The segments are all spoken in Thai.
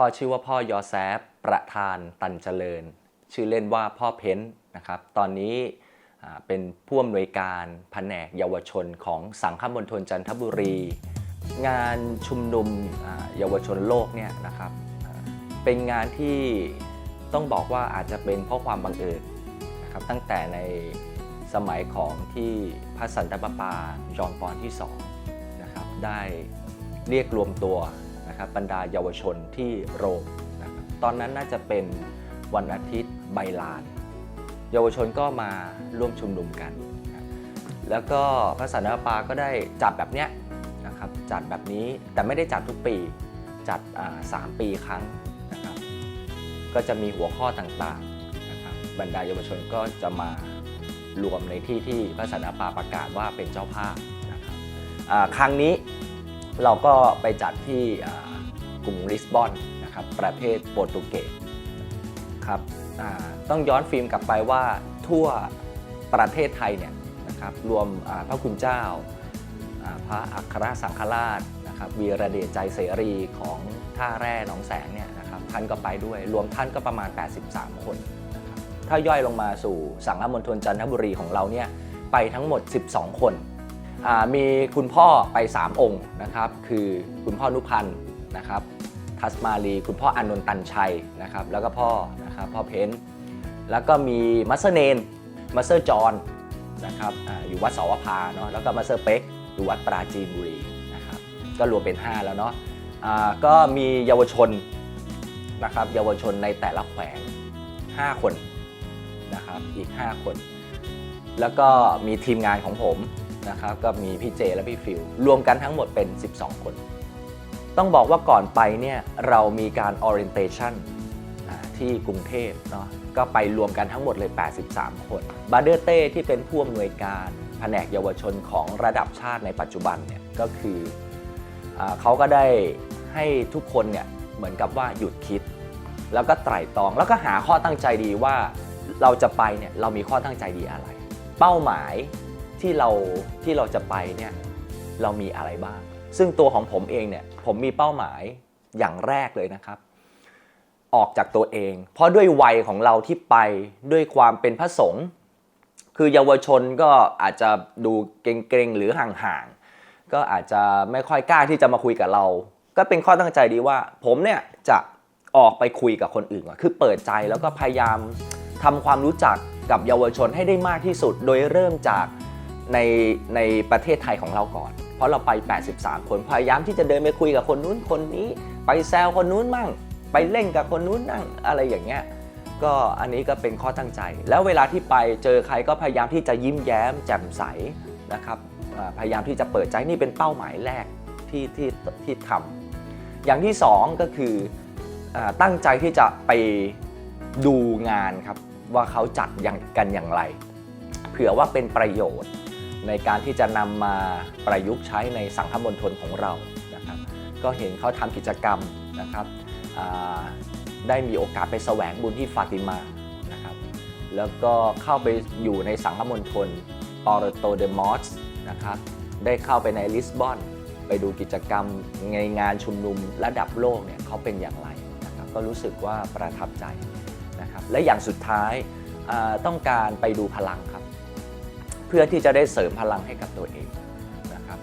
พ่อชื่อว่าพ่อยอแซฟประธานตันเจริญ ชื่อเล่นว่าพ่อเพ้นนะครับ ตอนนี้เป็นผู้อำนวยการแผนกเยาวชนของสังฆมณฑลจันทบุรี งานชุมนุมเยาวชนโลกเนี่ยนะครับ เป็นงานที่ต้องบอกว่าอาจจะเป็นเพราะความบังเอิญนะครับตั้งแต่ในสมัยของที่พระสันตะปาปาจอห์นปอนที่สองนะครับได้เรียกรวมตัว นะครับบรรดาเยาวชนที่โรมนะครับตอนนั้นน่าจะเป็นวันอาทิตย์ใบลาน เยาวชนก็มาร่วมชุมนุมกันนะแล้วก็พระสันตะปาปาก็ได้จัดแบบเนี้ยนะครับจัดแบบนี้แต่ไม่ได้จัดทุกปีจัดสามปีครั้งนะครับก็จะมีหัวข้อต่างๆนะครับบรรดาเยาวชนก็จะมารวมในที่ที่พระสันตะปาประกาศว่าเป็นเจ้าภาพนะครับครั้งนี้เราก็ไปจัดที่า รุงลิสบอนนะครับประเทศโปรตุเกสครับต้องย้อนฟิล์มกลับไปว่าทั่วประเทศไทยเนี่ยนะครับรวมพระคุณเจ้า พระอัครสังฆราชนะครับวีระเดชใจเสรีของท่าแร่หนองแสงเนี่ยนะครับท่านก็ไปด้วยรวมท่านก็ประมาณ 83 คนนะครับถ้าย่อยลงมาสู่สังฆมณฑลจันทบุรีของเราเนี่ยไปทั้งหมด 12 คนมีคุณพ่อไป 3 องค์นะครับคือคุณพ่อนุพันธ์นะครับ ทัสมาลี คุณพ่ออานนท์ตันชัยนะครับแล้วก็พ่อนะครับพ่อเพ้นแล้วก็มีมัสเตอร์เนนมัสเตอร์จอนนะครับออยู่วัดสาวภาเนาะแล้วก็มัสเตอร์เป็กอยู่วัดปราจีนบุรีนะครับก็รวมเป็น 5 แล้วเนาะอ่าก็มีเยาวชนนะครับเยาวชนในแต่ละแขวง 5 คนนะครับอีก 5 คน แล้วก็มีทีมงานของผมนะครับก็มีพี่เจและพี่ฟิว รวมกันทั้งหมดเป็น 12 คน ต้องบอกว่าก่อนไปเนี่ยเรามีการ orientation ที่กรุงเทพเนาะก็ไปรวมกันทั้งหมดเลย 83 คนบาเดอร์เต้ที่เป็นผู้อำนวยการแผนกเยาวชนของระดับชาติในปัจจุบันเนี่ยก็คืออเขาก็ได้ให้ทุกคนเนี่ยเหมือนกับว่าหยุดคิด แล้วก็ไตร่ตรองแล้วก็หาข้อตั้งใจดีว่าเราจะไปเนี่ยเรามีข้อตั้งใจดีอะไร เป้าหมายที่เราที่เราจะไปเนี่ยเรามีอะไรบ้าง ซึ่งตัวของผมเองเนี่ยผมมีเป้าหมายอย่างแรกเลยนะครับ ออกจากตัวเอง เพราะด้วยวัยของเราที่ไปด้วยความเป็นพระสงฆ์คือเยาวชนก็อาจจะดูเกรงๆหรือห่างๆก็อาจจะไม่ค่อยกล้าที่จะมาคุยกับเรา ก็เป็นข้อตั้งใจดีว่า ผมเนี่ยจะออกไปคุยกับคนอื่นก่อนคือเปิดใจแล้วก็พยายามทำความรู้จักกับเยาวชนให้ได้มากที่สุด โดยเริ่มจากในในประเทศไทยของเราก่อน เพราะเราไป 83 คนพยายามที่จะเดินไปคุยกับคนนู้นคนนี้ ไปแซวคนนู้นมั่ง ไปเล่นกับคนนู้นนั่งอะไรอย่างเงี้ยก็อันนี้ก็เป็นข้อตั้งใจ แล้วเวลาที่ไปเจอใครก็พยายามที่จะยิ้มแย้มแจ่มใสนะครับพยายามที่จะเปิดใจนี่เป็นเป้าหมายแรกที่ที่ที่ทำอย่างที่สองก็คืออตั้งใจที่จะไปดูงานครับว่าเขาจัดย่างกันอย่างไร เผื่อว่าเป็นประโยชน์ ในการที่จะนำมาประยุกต์ใช้ในสังคมณฑลของเรานะครับก็เห็นเขาทำกิจกรรมนะครับได้มีโอกาสไปแสวงบุญที่ฟาติมานะครับแล้วก็เข้าไปอยู่ในสังคมณฑลออร์โตเดมอสนะครับได้เข้าไปในลิสบอนไปดูกิจกรรมในงานชุมนุมระดับโลกเนี่ยเขาเป็นอย่างไรนะครับก็รู้สึกว่าประทับใจนะครับและอย่างสุดท้ายต้องการไปดูพลังครับ เพื่อที่จะได้เสริมพลังให้กับตัวเองนะครับ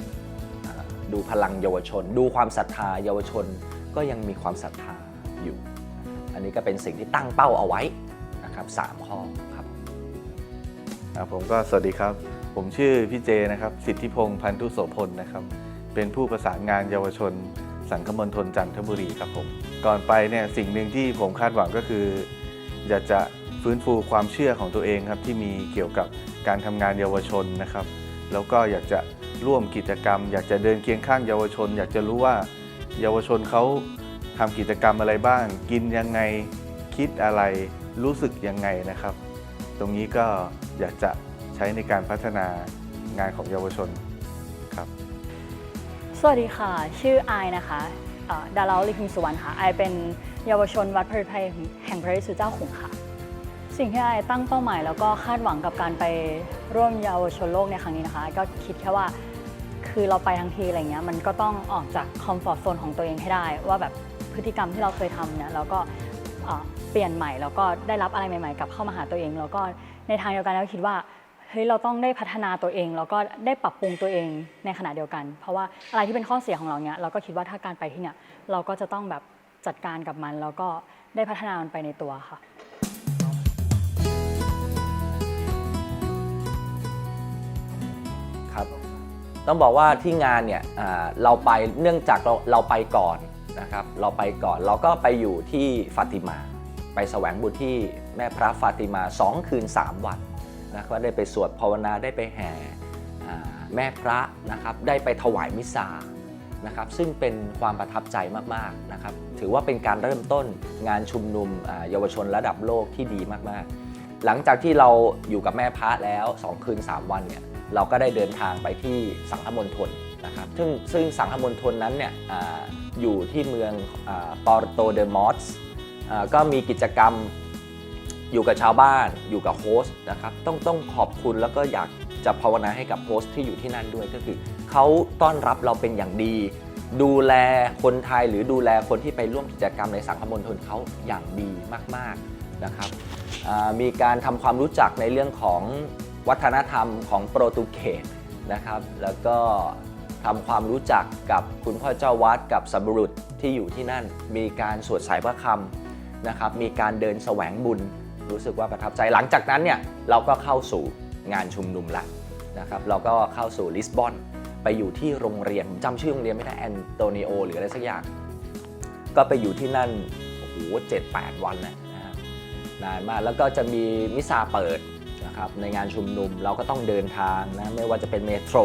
ดูพลังเยาวชน ดูความศรัทธาเยาวชนก็ยังมีความศรัทธาอยู่ อันนี้ก็เป็นสิ่งที่ตั้งเป้าเอาไว้นะครับสามข้อครับครับผมก็สวัสดีครับ ผมชื่อพี่เจนะครับ สิทธิพงษ์พันธุโสพลนะครับ เป็นผู้ประสานงานเยาวชน สังคมณฑลจันทบุรีครับผมก่อนไปเนี่ยสิ่งหนึ่งที่ผมคาดหวังก็คือ อยากจะฟื้นฟูความเชื่อของตัวเองครับที่มีเกี่ยวกับ การทำงานเยาวชนนะครับ แล้วก็อยากจะร่วมกิจกรรม อยากจะเดินเคียงข้างเยาวชน อยากจะรู้ว่าเยาวชนเขาทำกิจกรรมอะไรบ้าง กินยังไงคิดอะไรรู้สึกยังไงนะครับ ตรงนี้ก็อยากจะใช้ในการพัฒนางานของเยาวชนครับ สวัสดีค่ะ ชื่อไอนะคะดาราลิขิงสุวรรณค่ะไอเป็นเยาวชนวัดพระฤทัยแห่งพระฤทธิ์สุเจ้าขุงค่ะ สิ่งที่ไอตั้งเป้าหมาย แล้วก็คาดหวังกับการไปร่วมเยาวชนโลกในครั้งนี้นะคะ ก็คิดแค่ว่าคือเราไปทั้งทีอะไรเงี้ยมันก็ต้องออกจากคอมฟอร์ทโซนของตัวเองให้ได้ ว่าแบบพฤติกรรมที่เราเคยทำเนี่ยแล้วก็เปลี่ยนใหม่แล้วก็ได้รับอะไรใหม่ๆกลับเข้ามาหาตัวเอง แล้วก็ในทางเดียวกันแล้วคิดว่าเฮ้ยเราต้องได้พัฒนาตัวเอง แล้วก็ได้ปรับปรุงตัวเองในขณะเดียวกัน เพราะว่าอะไรที่เป็นข้อเสียของเราเนี่ยเราก็คิดว่าถ้าการไปที่เนี่ยเราก็จะต้องแบบจัดการกับมัน แล้วก็ได้พัฒนามันไปในตัวค่ะ ต้องบอกว่าที่งานเนี่ยเราไปเนื่องจากเราเราไปก่อนนะครับเราไปก่อนเราก็ไปอยู่ที่ฟาติมา ไปแสวงบุญที่แม่พระฟาติมา 2 คืน 3 วันนะก็ได้ไปสวดภาวนาได้ไปแห่แม่พระนะครับได้ไปถวายมิสานะครับซึ่งเป็นความประทับใจมากๆนะครับถือว่าเป็นการเริ่มต้นงานชุมนุมเยาวชนระดับโลกที่ดีมากๆ หลังจากที่เราอยู่กับแม่พระแล้ว 2 คืน 3 วันเนี่ย เราก็ได้เดินทางไปที่สังฆมณฑลนะครับซึ่งซึ่งสังฆมณฑลนั้นเนี่ยออยู่ที่เมืองปอร์โตเดมอสก็มีกิจกรรมอยู่กับชาวบ้านอยู่กับโฮสต์นะครับต้องต้องขอบคุณแล้วก็อยากจะภาวนาให้กับโฮสต์ที่อยู่ที่นั่นด้วยก็คือเขาต้อนรับเราเป็นอย่างดี ดูแลคนไทยหรือดูแลคนที่ไปร่วมกิจกรรมในสังคมณฑลเขาอย่างดีมากๆนะครับมีการทำความรู้จักในเรื่องของ วัฒนธรรมของโปรตุเกสนะครับ แล้วก็ทำความรู้จักกับคุณพ่อเจ้าวัดกับสัมบุรุษที่อยู่ที่นั่น มีการสวดสายพระคำนะครับ มีการเดินแสวงบุญ รู้สึกว่าประทับใจ หลังจากนั้นเนี่ยเราก็เข้าสู่งานชุมนุมละนะครับ เราก็เข้าสู่ลิสบอน ไปอยู่ที่โรงเรียนผมจำชื่อโรงเรียนไม่ได้แอนโตนิโอหรืออะไรสักอย่าง ก็ไปอยู่ที่นั่น โอ้โหเจ็ดแปดวันนะนะฮะนานมาก แล้วก็จะมีมิซาเปิด นะครับในงานชุมนุมเราก็ต้องเดินทางนะไม่ว่าจะเป็นเมโทร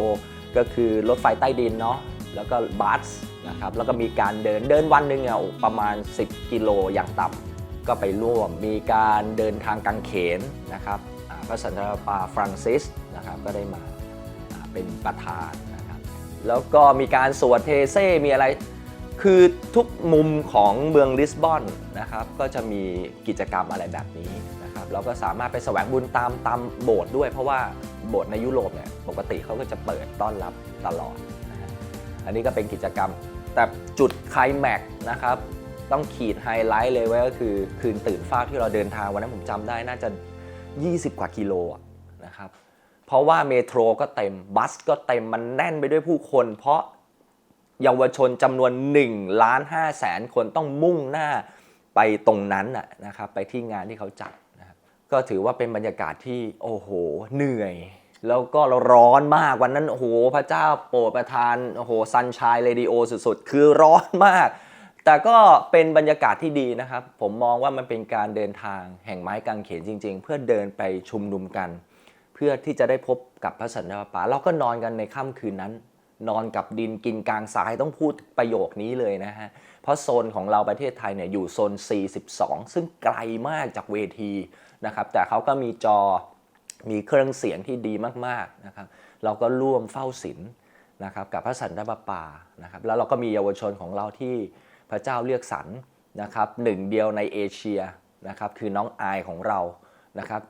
ก็คือรถไฟใต้ดินเนาะแล้วก็บัสนะครับแล้วก็มีการเดินเดินวันหนึ่งอะประมาณ 10 กิโลอย่างต่ำก็ไปร่วมมีการเดินทางกังเขนนะครับพระสันตะปาฟรังซิสนะครับก็ได้มาเป็นประธานนะครับแล้วก็มีการสวดเทเซมีอะไรคือทุกมุมของเมืองลิสบอนนะครับก็จะมีกิจกรรมอะไรแบบนี้ เราก็สามารถไปแสวงบุญตามตามโบสถ์ด้วย เพราะว่าโบสถ์ในยุโรปเนี่ยปกติเขาก็จะเปิดต้อนรับตลอดนะฮะอันนี้ก็เป็นกิจกรรม แต่จุดไคลแม็กซ์นะครับต้องขีดไฮไลท์เลยไว้ก็คือคืนตื่นฟ้าที่เราเดินทางวันนั้นผมจำได้น่าจะ 20 กว่ากิโลนะครับเพราะว่าเมโทรก็เต็มบัสก็เต็มมันแน่นไปด้วยผู้คน เพราะเยาวชนจำนวน1ล้าน5แสนคนต้องมุ่งหน้าไปตรงนั้นนะครับไปที่งานที่เขาจัด ก็ถือว่าเป็นบรรยากาศที่โอ้โหเหนื่อย แล้วก็เราร้อนมากวันนั้นโอ้โหพระเจ้าโปรดประทานโอ้โหซันชายเรดิโอสุดๆ คือร้อนมาก แต่ก็เป็นบรรยากาศที่ดีนะครับ ผมมองว่ามันเป็นการเดินทางแห่งไม้กางเขนจริง ๆ เพื่อเดินไปชุมนุมกัน เพื่อที่จะได้พบกับพระสันตะปาเราก็นอนกันในค่ำคืนนั้น นอนกับดินกินกลางทรายต้องพูดประโยคนี้เลยนะฮะเพราะโซนของเราประเทศไทยเนี่ยอยู่โซน 42 ซึ่งไกลมากจากเวที นะครับแต่เขาก็มีจอมีเครื่องเสียงที่ดีมากๆนะครับเราก็ร่วมเฝ้าศีลนะครับกับพระสันตะปาปานะครับแล้วเราก็มีเยาวชนของเราที่พระเจ้าเลือกสรรนะครับหนึ่งเดียวในเอเชียนะครับคือน้องอายของเรานะครับ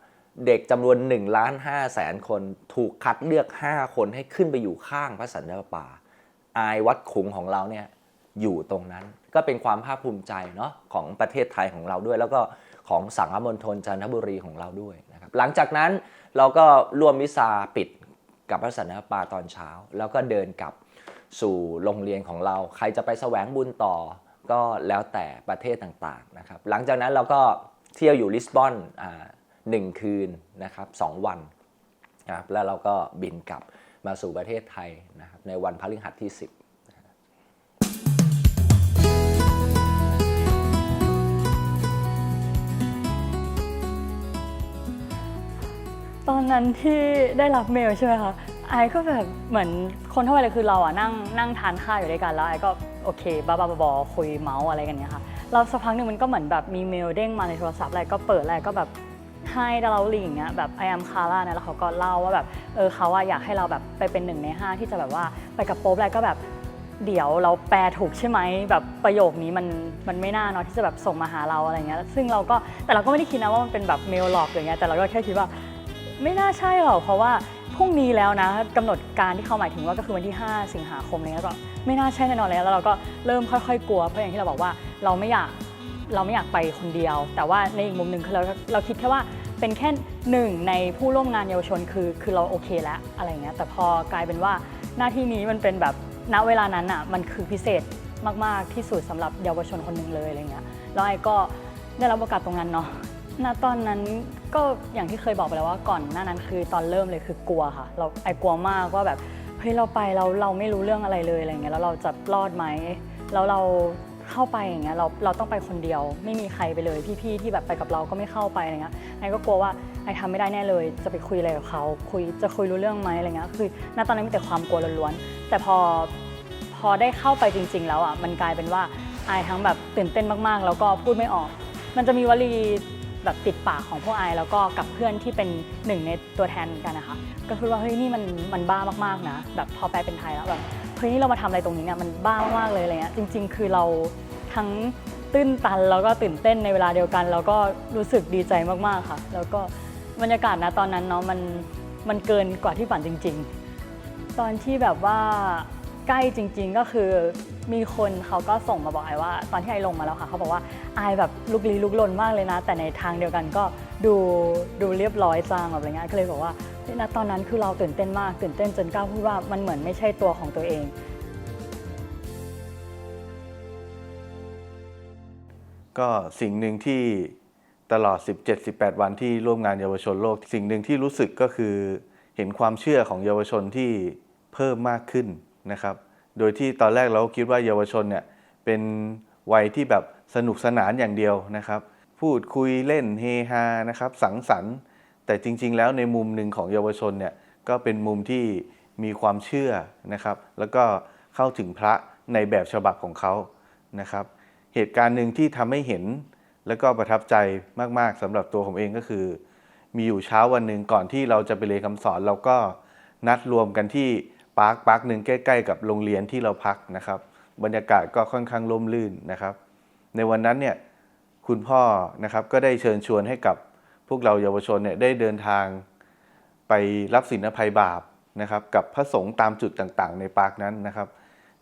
เด็กจำนวน1ล้าน5แสนคนถูกคัดเลือก 5 คนให้ขึ้นไปอยู่ข้างพระสันตะปาอายวัดขุงของเราเนี่ยอยู่ตรงนั้น ก็เป็นความภาคภูมิใจเนาะของประเทศไทยของเราด้วย แล้วก็ ของสังฆมณฑลจันทบุรีของเราด้วยนะครับหลังจากนั้นเราก็ร่วมมิซาปิดกับพระสันตะปาตอนเช้า แล้วก็เดินกลับสู่โรงเรียนของเรา ใครจะไปแสวงบุญต่อก็แล้วแต่ประเทศต่างๆนะครับ หลังจากนั้นเราก็เที่ยวอยู่ลิสบอนอ่าหนึ่งคืนนะครับสองวันนะครับแล้วเราก็บินกลับมาสู่ประเทศไทยนะครับในวันพฤหัสที่ 10 นั้นที่ได้รับเมลใช่ไหมคะไอก็แบบเหมือนคนทั่วไปเลยคือเราอะนั่งนั่งทานข้าวอยู่ด้วยกันแล้วไอก็โอเคบ้าบ้าบอคุยเมาส์อะไรกันเนี้ยค่ะเราสักพักหนึ่งมันก็เหมือนแบบมีเมลเด้งมาในโทรศัพท์อะไรก็เปิดอะไรก็แบบให้ดาราลิงเงี้ยแบบไอแอมคาร่าเนี่ยแล้วเขาก็เล่าว่าแบบเออเขาอะอยากให้เราแบบไปเป็นหนึ่งในห้าที่จะแบบว่าไปกับโป๊ปอะไรก็แบบเดี๋ยวเราแปลถูกใช่ไหมแบบประโยคนี้มันมันไม่น่าเนาะที่จะแบบส่งมาหาเราอะไรเงี้ยซึ่งเราก็แต่เราก็ไม่ได้คิดนะว่ามันเป็นแบบเมลหลอกอย่างเงี้ยแต่เราก็แค่คิดว่า ไม่น่าใช่หรอกเพราะว่าพรุ่งนี้แล้วนะกำหนดการที่เขาหมายถึงว่าก็คือวันที่ 5 สิงหาคมอะไรเงี้ยก็ไม่น่าใช่แน่นอนเลยแล้วเราก็เริ่มค่อยๆ กลัวเพราะอย่างที่เราบอกว่าเราไม่อยากเราไม่อยากไปคนเดียว แต่ว่าในอีกมุมหนึ่งคือเราเราคิดแค่ว่าเป็นแค่หนึ่งในผู้ร่วมงานเยาวชนคือคือเราโอเคแล้วอะไรเงี้ยแต่พอกลายเป็นว่าหน้าที่นี้มันเป็นแบบณเวลานั้นอะมันคือพิเศษมาก ๆ ที่สุดสำหรับเยาวชนคนหนึ่งเลยอะไรเงี้ยแล้วไอ้ก็ได้รับโอกาสตรงนั้นเนาะ ณตอนนั้นก็อย่างที่เคยบอกไปแล้วว่าก่อนหน้านั้นคือตอนเริ่มเลยคือกลัวค่ะ เราไอ้กลัวมากว่าแบบเฮ้ยเราไปเราเราไม่รู้เรื่องอะไรเลยอะไรเงี้ยแล้วเราจะรอดไหมแล้วเราเข้าไปอย่างเงี้ยเราเราต้องไปคนเดียว ไม่มีใครไปเลยพี่ๆที่แบบไปกับเราก็ไม่เข้าไปอะไรเงี้ยไอ้ก็กลัวว่าไอ้ทำไม่ได้แน่เลย จะไปคุยอะไรกับเขาคุยจะคุยรู้เรื่องไหมอะไรเงี้ยคือณตอนนั้นมีแต่ความกลัวล้วนๆแต่พอพอได้เข้าไปจริง ๆ แล้วอะมันกลายเป็นว่าไอายทั้งแบบตื่นเต้นมากๆ แล้วก็พูดไม่ออก มันจะมีวลี แบบติดปากของพวกไอแล้วก็กับเพื่อนที่เป็นหนึ่งในตัวแทนกันนะคะ ก็คือว่าเฮ้ยนี่มันมันบ้ามากๆนะแบบพอแปลเป็นไทยแล้วแบบเฮ้ยนี่เรามาทำอะไรตรงนี้เนี่ยมันบ้ามากๆเลยอะไรเงี้ยจริง ๆ คือเราทั้งตื้นตันแล้วก็ตื่นเต้นในเวลาเดียวกัน แล้วก็รู้สึกดีใจมากๆค่ะ แล้วก็บรรยากาศนะตอนนั้นเนาะมันมันเกินกว่าที่ฝันจริง ๆ ตอนที่แบบว่า ใกล้จริง ๆ ก็คือมีคนเขาก็ส่งมาบอกไอว่า ตอนที่ไอลงมาแล้วค่ะเขาบอกว่าไอแบบลุกลี้ลุกลนมากเลยนะ แต่ในทางเดียวกันก็ดูดูเรียบร้อยจังแบบอะไรเงี้ยก็เลยบอกว่าณตอนนั้นคือเราตื่นเต้นมากตื่นเต้นจนกล้าพูดว่ามันเหมือนไม่ใช่ตัวของตัวเองก็สิ่งหนึ่งที่ตลอด 17-18 วันที่ร่วมงานเยาวชนโลก สิ่งหนึ่งที่รู้สึกก็คือ เห็นความเชื่อของเยาวชนที่เพิ่มมากขึ้น นะครับ โดยที่ตอนแรกเราก็คิดว่าเยาวชนเนี่ยเป็นวัยที่แบบสนุกสนานอย่างเดียวนะครับ พูดคุยเล่นเฮฮานะครับสังสรรค์ แต่จริง ๆ แล้วในมุมหนึ่งของเยาวชนเนี่ยก็เป็นมุมที่มีความเชื่อนะครับ แล้วก็เข้าถึงพระในแบบฉบับของเขานะครับ เหตุการณ์หนึ่งที่ทำให้เห็นแล้วก็ประทับใจมากๆสำหรับตัวผมเองก็คือ มีอยู่เช้าวันหนึ่งก่อนที่เราจะไปเรียนคำสอนเราก็นัดรวมกันที่าร์คปาร์คหนึ่งใกล้ ๆ กับโรงเรียนที่เราพักนะครับ บรรยากาศก็ค่อนข้างร่มรื่นนะครับ ในวันนั้นเนี่ยคุณพ่อนะครับก็ได้เชิญชวนให้กับพวกเราเยาวชนเนี่ยได้เดินทางไปรับสินอภัยบาปนะครับกับพระสงฆ์ตามจุดต่างๆ ในปาร์คนั้นนะครับ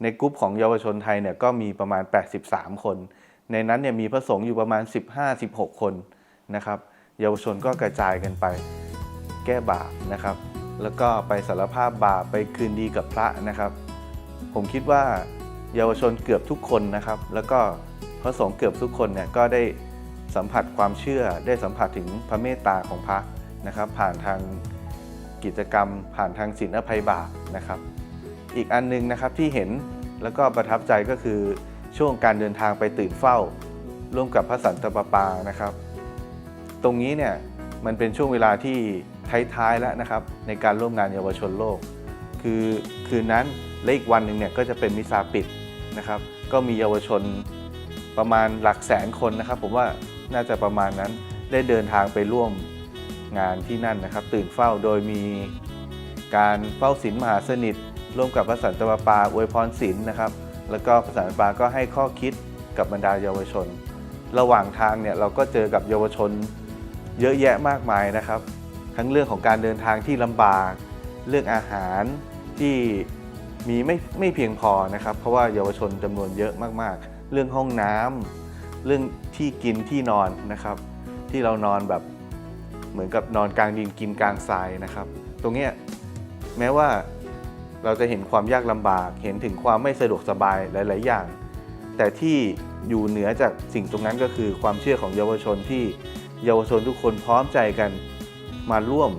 ในกลุ่มของเยาวชนไทยเนี่ยก็มีประมาณ 83 คน ในนั้นเนี่ยมีพระสงฆ์อยู่ประมาณ 15-16 คนนะครับ เยาวชนก็กระจายกันไปแก้บาปนะครับ แล้วก็ไปสารภาพบาปไปคืนดีกับพระนะครับ ผมคิดว่าเยาวชนเกือบทุกคนนะครับ แล้วก็พระสงฆ์เกือบทุกคนเนี่ยก็ได้สัมผัสความเชื่อได้สัมผัสถึงพระเมตตาของพระนะครับ ผ่านทางกิจกรรม ผ่านทางศีลอภัยบาปนะครับ อีกอันหนึงนะครับที่เห็นแล้วก็ประทับใจก็คือช่วงการเดินทางไปตื่นเฝ้า ร่วมกับพระสันตะปาปานะครับ ตรงนี้เนี่ยมันเป็นช่วงเวลาที่ ท้ายๆแล้วนะครับในการร่วมงานเยาวชนโลก คือคืนนั้นและอีกวันหนึ่งเนี่ยก็จะเป็นมิซาปิดนะครับก็มีเยาวชนประมาณหลักแสนคนนะครับ ผมว่าน่าจะประมาณนั้นได้เดินทางไปร่วมงานที่นั่นนะครับ ตื่นเฝ้าโดยมีการเฝ้าศีลมหาสนิท ร่วมกับพระสันตะปาปาอวยพรศีลนะครับ แล้วก็พระสันตะปาปาก็ให้ข้อคิดกับบรรดาเยาวชน ระหว่างทางเนี่ยเราก็เจอกับเยาวชนเยอะแยะมากมายนะครับ ทั้งเรื่องของการเดินทางที่ลำบาก เรื่องอาหารที่มีไม่ไม่เพียงพอนะครับ เพราะว่าเยาวชนจำนวนเยอะมากๆ เรื่องห้องน้ำเรื่องที่กินที่นอนนะครับ ที่เรานอนแบบเหมือนกับนอนกลางดินกินกลางทรายนะครับ ตรงเนี้ยแม้ว่าเราจะเห็นความยากลำบาก เห็นถึงความไม่สะดวกสบายหลาย ๆ อย่าง แต่ที่อยู่เหนือจากสิ่งตรงนั้นก็คือความเชื่อของเยาวชนที่เยาวชนทุกคนพร้อมใจกัน มาร่วม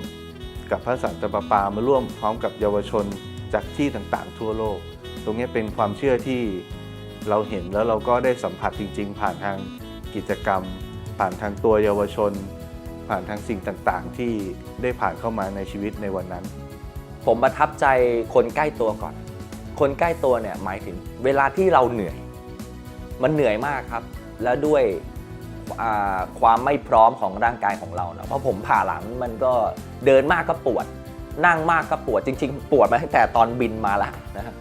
กับพระสันตะปาปามาร่วมพร้อมกับเยาวชนจากที่ต่างๆ ทั่วโลก ตรงนี้เป็นความเชื่อที่เราเห็นแล้วเราก็ได้สัมผัสจริง ๆ ผ่านทางกิจกรรม ผ่านทางตัวเยาวชน ผ่านทางสิ่งต่างๆ ที่ได้ผ่านเข้ามาในชีวิตในวันนั้น ผมประทับใจคนใกล้ตัวก่อน คนใกล้ตัวเนี่ยหมายถึงเวลาที่เราเหนื่อย มันเหนื่อยมากครับ แล้วด้วย ความไม่พร้อมของร่างกายของเราเนอะเพราะผมผ่าหลังมันก็เดินมากก็ปวด นั่งมากก็ปวดจริง ๆ ปวดมาตั้งแต่ตอนบินมาล้วนะ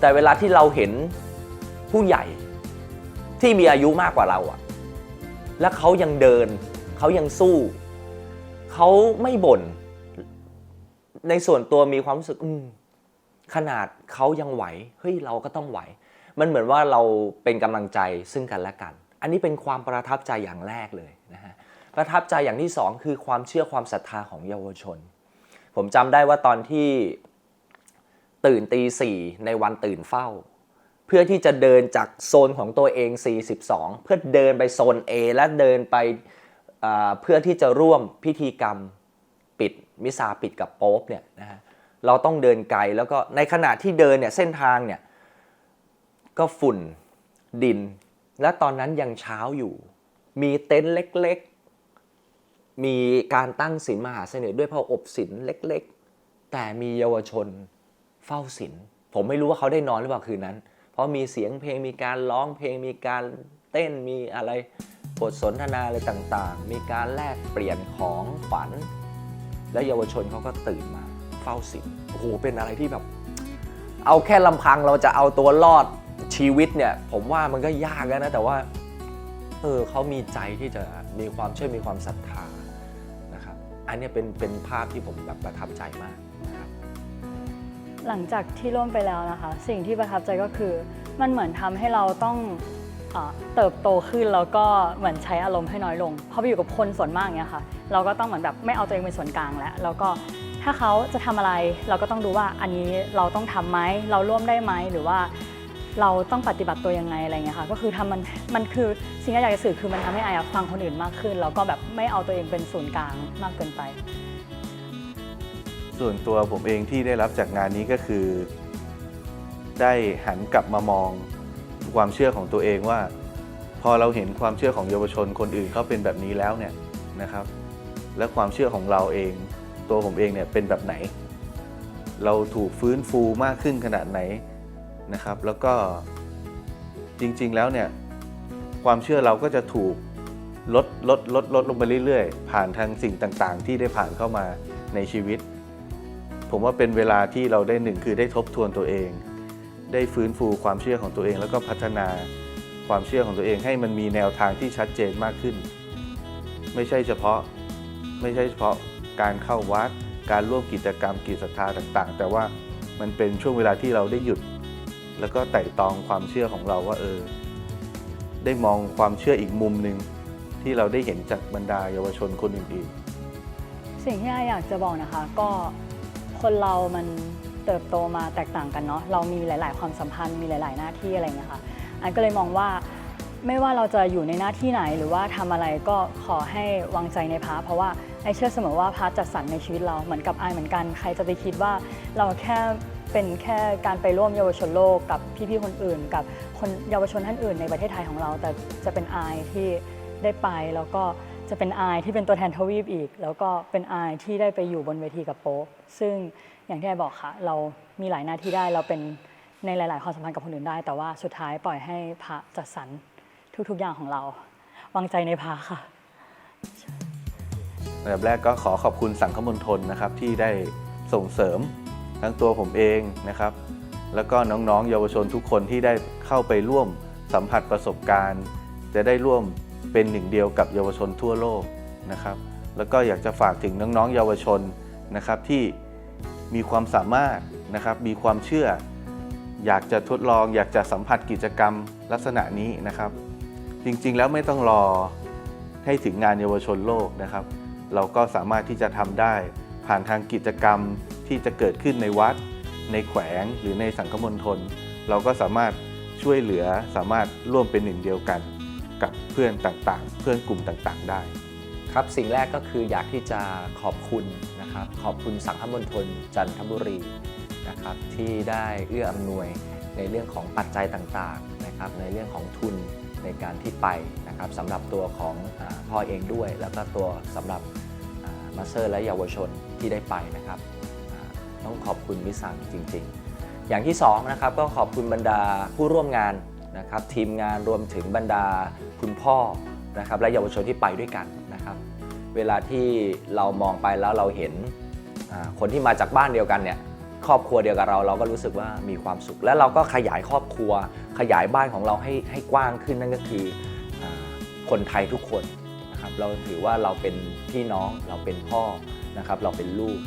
แต่เวลาที่เราเห็นผู้ใหญ่ที่มีอายุมากกว่าเราอะแล้วเขายังเดิน เขายังสู้ เขาไม่บ่น ในส่วนตัวมีความรู้สึก อืม ขนาดเขายังไหว เฮ้ย เราก็ต้องไหว มันเหมือนว่าเราเป็นกำลังใจซึ่งกันและกัน อันนี้เป็นความประทับใจอย่างแรกเลยนะฮะประทับใจอย่างที่สองคือความเชื่อความศรัทธาของเยาวชน ผมจำได้ว่าตอนที่ตื่นตีสี่ในวันตื่นเฝ้า เพื่อที่จะเดินจากโซนของตัวเอง 42 เพื่อเดินไปโซน A และเดินไปเพื่อที่จะร่วมพิธีกรรมปิดมิซาปิดกับโป๊ปเนี่ยนะฮะเราต้องเดินไกลแล้วก็ในขณะที่เดินเนี่ยเส้นทางเนี่ยก็ฝุ่นดิน และตอนนั้นยังเช้าอยู่ มีเต็นท์เล็กๆ มีการตั้งศีลมหาเสน่ห์ด้วยผ้าอบศีลเล็กๆ แต่มีเยาวชนเฝ้าศีลผมไม่รู้ว่าเขาได้นอนหรือเปล่าคืนนั้น เพราะมีเสียงเพลงมีการร้องเพลงมีการเต้นมีอะไรบทสนทนาอะไรต่างๆ มีการแลกเปลี่ยนของฝัน และเยาวชนเขาก็ตื่นมาเฝ้าศีลโอ้โหเป็นอะไรที่แบบ เอาแค่ลำพังเราจะเอาตัวรอด ชีวิตเนี่ย ผมว่ามันก็ยากแล้วนะ แต่ว่า เออเขามีใจที่จะมีความเชื่อมีความศรัทธานะครับ อันนี้เป็นเป็นภาพที่ผมแบบประทับใจมากนะครับ หลังจากที่ร่วมไปแล้วนะคะ สิ่งที่ประทับใจก็คือ มันเหมือนทำให้เราต้องเอเติบโตขึ้นแล้วก็เหมือนใช้อารมณ์ให้น้อยลงเพราะไปอยู่กับคนส่วนมากเนี้ยค่ะ เราก็ต้องเหมือนแบบไม่เอาตัวเองเป็นส่วนกลางแล้วแล้วก็ถ้าเขาจะทำอะไรเราก็ต้องดูว่าอันนี้เราต้องทำไหมเราร่วมได้ไหมหรือว่า เราต้องปฏิบัติตัวยังไงอะไรเงี้ยค่ะก็คือทำมันมันคือสิ่งที่อยากจะสื่อคือมันทำให้อายฟังคนอื่นมากขึ้น แล้วก็แบบไม่เอาตัวเองเป็นศูนย์กลางมากเกินไป ส่วนตัวผมเองที่ได้รับจากงานนี้ก็คือ ได้หันกลับมามองความเชื่อของตัวเองว่า พอเราเห็นความเชื่อของเยาวชนคนอื่นเขาเป็นแบบนี้แล้วเนี่ยนะครับ และความเชื่อของเราเอง ตัวผมเองเนี่ยเป็นแบบไหน เราถูกฟื้นฟูมากขึ้นขนาดไหน นะครับ แล้วก็จริง ๆ แล้วเนี่ยความเชื่อเราก็จะถูกลดลดลดลดลงไปเรื่อยๆ ผ่านทางสิ่งต่างๆ ที่ได้ผ่านเข้ามาในชีวิต ผมว่าเป็นเวลาที่เราได้หนึ่งคือได้ทบทวนตัวเอง ได้ฟื้นฟูความเชื่อของตัวเอง แล้วก็พัฒนาความเชื่อของตัวเองให้มันมีแนวทางที่ชัดเจนมากขึ้น ไม่ใช่เฉพาะไม่ใช่เฉพาะการเข้าวัด การร่วมกิจกรรมกิจศรัทธาต่างๆ แต่ว่ามันเป็นช่วงเวลาที่เราได้หยุด แล้วก็ไต่ตองความเชื่อของเราว่าเออ ได้มองความเชื่ออีกมุมหนึ่งที่เราได้เห็นจากบรรดาเยาวชนคนอื่นๆสิ่งที่อาอยากจะบอกนะคะก็คนเรามันเติบโตมาแตกต่างกันเนาะเรามีหลาย ๆ ความสัมพันธ์มีหลาย ๆ หน้าที่อะไรอย่างเงี้ยค่ะอันก็เลยมองว่าไม่ว่าเราจะอยู่ในหน้าที่ไหนหรือว่าทำอะไรก็ขอให้วางใจในพระเพราะว่าไอเชื่อเสมอว่าพระจัดสรรในชีวิตเราเหมือนกับไอเหมือนกัน ใครจะไปคิดว่าเราแค่ เป็นแค่การไปร่วมเยาวชนโลกกับพี่ๆคนอื่น กับคนเยาวชนท่านอื่นในประเทศไทยของเรา แต่จะเป็นไอายที่ได้ไปแล้วก็จะเป็นอายที่เป็นตัวแทนทวีปอีก แล้วก็เป็นอายที่ได้ไปอยู่บนเวทีกับโป๊ซึ่งอย่างที่ไอบอกค่ะ เรามีหลายหน้าที่ได้เราเป็นในหลาย ๆ ความสัมพันธ์กับคนอื่นได้ แต่ว่าสุดท้ายปล่อยให้พระจัดสรรทุก ๆ อย่างของเรา วางใจในพระค่ะอันดับแรกก็ขอขอบคุณสังคมณฑลนะครับที่ได้ส่งเสริม ทั้งตัวผมเองนะครับ แล้วก็น้องๆ เยาวชนทุกคนที่ได้เข้าไปร่วมสัมผัสประสบการณ์ จะได้ร่วมเป็นหนึ่งเดียวกับเยาวชนทั่วโลกนะครับ แล้วก็อยากจะฝากถึงน้องๆ เยาวชนนะครับที่มีความสามารถนะครับมีความเชื่อ อยากจะทดลอง อยากจะสัมผัสกิจกรรมลักษณะนี้นะครับ จริงๆแล้วไม่ต้องรอให้ถึงงานเยาวชนโลกนะครับ เราก็สามารถที่จะทำได้ผ่านทางกิจกรรม ที่จะเกิดขึ้นในวัด ในแขวงหรือในสังคมณฑลเราก็สามารถช่วยเหลือสามารถร่วมเป็นหนึ่งเดียวกัน กับเพื่อนต่างๆ เพื่อนกลุ่มต่างๆ ได้ครับสิ่งแรกก็คืออยากที่จะขอบคุณนะครับขอบคุณสังฆมณฑลจันทบุรีนะครับที่ได้เอื้ออำนวยในเรื่องของปัจจัยต่างๆนะครับในเรื่องของทุนในการที่ไปนะครับสำหรับตัวของอพ่อเองด้วย แล้วก็ตัวสำหรับมาสเตอร์และเยาวชนที่ได้ไปนะครับ ต้องขอบคุณวิสังจริง ๆ อย่างที่สองนะครับก็ขอบคุณบรรดาผู้ร่วมงานนะครับทีมงานรวมถึงบรรดาคุณพ่อนะครับและเยาวชนที่ไปด้วยกันนะครับเวลาที่เรามองไปแล้วเราเห็นคนที่มาจากบ้านเดียวกันเนี่ยครอบครัวเดียวกับเราเราก็รู้สึกว่ามีความสุข และเราก็ขยายครอบครัว ขยายบ้านของเราให้ให้กว้างขึ้นนั่นก็คืออคนไทยทุกคนนะครับเราถือว่าเราเป็นพี่น้องเราเป็นพ่อนะครับเราเป็นลูก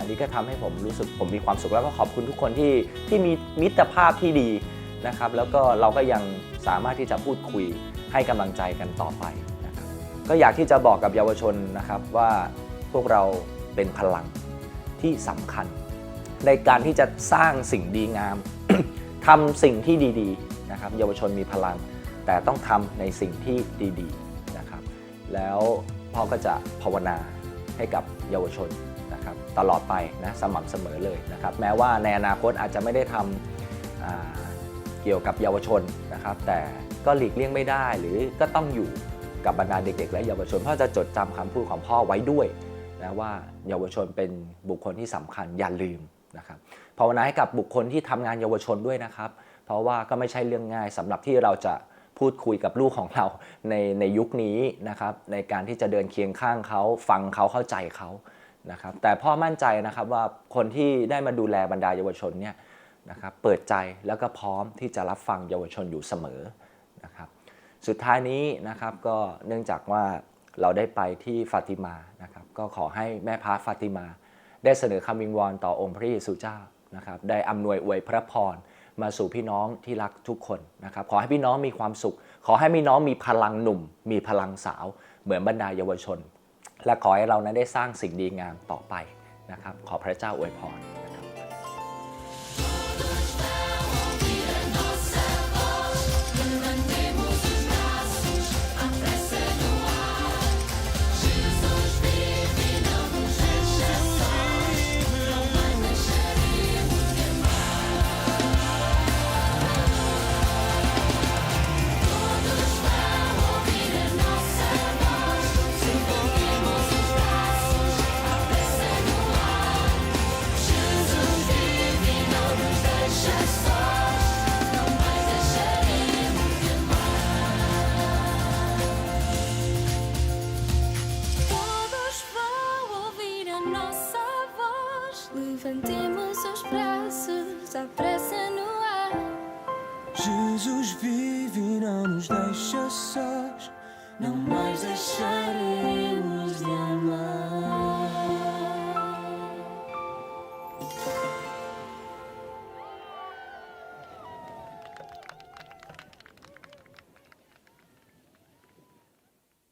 อันนี้ก็ทำให้ผมรู้สึกผมมีความสุขแล้วก็ขอบคุณทุกคนที่ที่มีมิตรภาพที่ดีนะครับ แล้วก็เราก็ยังสามารถที่จะพูดคุยให้กำลังใจกันต่อไปนะครับก็อยากที่จะบอกกับเยาวชนนะครับว่าพวกเราเป็นพลังที่สำคัญ ในการที่จะสร้างสิ่งดีงามทำสิ่งที่ดีๆนะครับ เยาวชนมีพลัง แต่ต้องทำในสิ่งที่ดีๆนะครับ แล้วพ่อก็จะภาวนาให้กับเยาวชน นะครับตลอดไปนะสม่ำเสมอเลยนะครับแม้ว่าในอนาคตอาจจะไม่ได้ทำเกี่ยวกับเยาวชนนะครับ แต่ก็หลีกเลี่ยงไม่ได้หรือก็ต้องอยู่กับบรรดาเด็ก ๆ และเยาวชนพ่อจะจดจำคำพูดของพ่อไว้ด้วยนะว่าเยาวชนเป็นบุคคลที่สำคัญอย่าลืมนะครับภาวนาให้กับบุคคลที่ทำงานเยาวชนด้วยนะครับ เพราะว่าก็ไม่ใช่เรื่องง่ายสำหรับที่เราจะพูดคุยกับลูกของเราในในยุคนี้นะครับในการที่จะเดินเคียงข้างเขาฟังเขาเข้าใจเขา นะครับแต่พ่อมั่นใจนะครับว่าคนที่ได้มาดูแลบรรดาเยาวชนเนี่ยนะครับเปิดใจแล้วก็พร้อมที่จะรับฟังเยาวชนอยู่เสมอนะครับสุดท้ายนี้นะครับก็เนื่องจากว่าเราได้ไปที่ฟาติมานะครับก็ขอให้แม่พระฟาติมา ได้เสนอคำวิงวอนต่อองค์พระเยซูเจ้านะครับได้อำนวยอวยพระพรมาสู่พี่น้องที่รักทุกคนนะครับขอให้พี่น้องมีความสุข ขอให้พี่น้องมีพลังหนุ่ม มีพลังสาว เหมือนบรรดาเยาวชน และขอให้เรานั้นได้สร้างสิ่งดีงามต่อไปนะครับ ขอพระเจ้าอวยพร